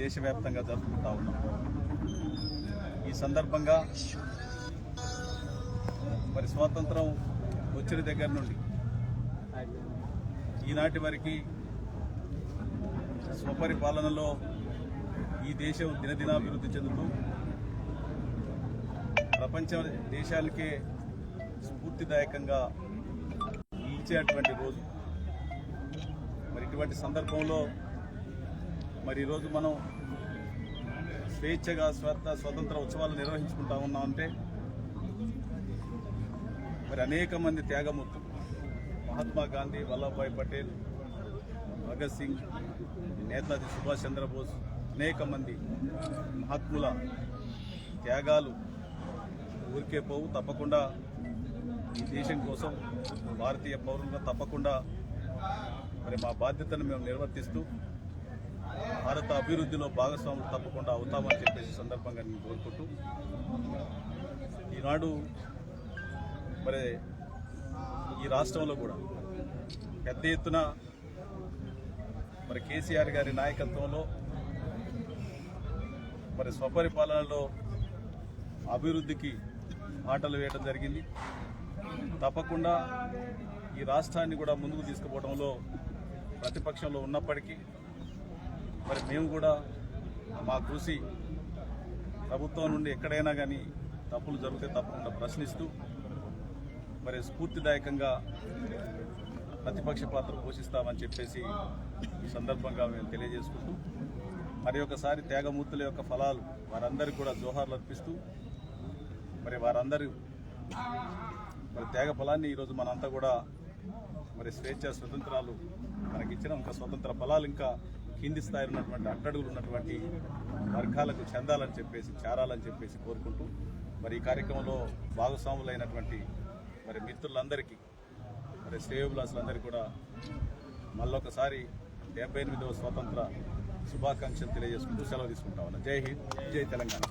దేశవ్యాప్తంగా జరుపుకుంటా ఉన్నాం ఈ సందర్భంగా మరి స్వాతంత్రం వచ్చిన దగ్గర నుండి ఈనాటి వరకు స్వపరిపాలనలో ఈ దేశం దినదినాభివృద్ధి చెందుతూ ప్రపంచ దేశాలకే స్ఫూర్తిదాయకంగా నిలిచేటువంటి రోజు. మరి ఇటువంటి సందర్భంలో మరి ఈరోజు మనం స్వేచ్ఛగా స్వత స్వతంత్ర ఉత్సవాలు నిర్వహించుకుంటా ఉన్నామంటే మరి అనేక మంది త్యాగమూర్తులు. మహాత్మా గాంధీ వల్లభాయ్ పటేల్ భగత్ సింగ్ నేతాజీ సుభాష్ చంద్రబోస్ అనేక మంది మహాత్ముల త్యాగాలు ఊరికే పోవు. తప్పకుండా ఈ దేశం కోసం భారతీయ పౌరులుగా తప్పకుండా మరి మా బాధ్యతను మేము నిర్వర్తిస్తూ భారత అభివృద్ధిలో భాగస్వాములు తప్పకుండా అవుతామని చెప్పేసి సందర్భంగా నేను కోరుకుంటూ ఈనాడు మరి ఈ రాష్ట్రంలో కూడా పెద్ద ఎత్తున మరి కేసీఆర్ గారి నాయకత్వంలో మరి స్వపరిపాలనలో అభివృద్ధికి ఆటలు వేయడం జరిగింది. తప్పకుండా ఈ రాష్ట్రాన్ని కూడా ముందుకు తీసుకుపోవడంలో ప్రతిపక్షంలో ఉన్నప్పటికీ మరి మేము కూడా మా కృషి ప్రభుత్వం నుండి ఎక్కడైనా కానీ తప్పులు జరిగితే తప్పకుండా ప్రశ్నిస్తూ మరి స్ఫూర్తిదాయకంగా ప్రతిపక్ష పాత్ర పోషిస్తామని చెప్పేసి ఈ సందర్భంగా మేము తెలియజేసుకుంటూ మరి ఒకసారి త్యాగమూర్తుల యొక్క ఫలాలు వారందరికీ కూడా జోహార్లు అర్పిస్తూ మరి వారందరూ మరి త్యాగ ఫలాన్ని ఈరోజు మనంతా కూడా మరి స్వేచ్ఛ స్వతంత్రాలు మనకిచ్చిన. ఇంకా స్వతంత్ర ఫలాలు ఇంకా కింది స్థాయిలో ఉన్నటువంటి అట్టడుగులు ఉన్నటువంటి వర్గాలకు చెందాలని చెప్పేసి చేరాలని చెప్పేసి కోరుకుంటూ మరి ఈ కార్యక్రమంలో భాగస్వాములైనటువంటి మరి మిత్రులందరికీ మరి శ్రేయోభిలాసులందరికీ కూడా మళ్ళొకసారి డెబ్బై ఎనిమిదవ స్వాతంత్ర శుభాకాంక్షలు తెలియజేసుకుంటూ సెలవు తీసుకుంటా ఉన్నా జై హింద్ జై తెలంగాణ.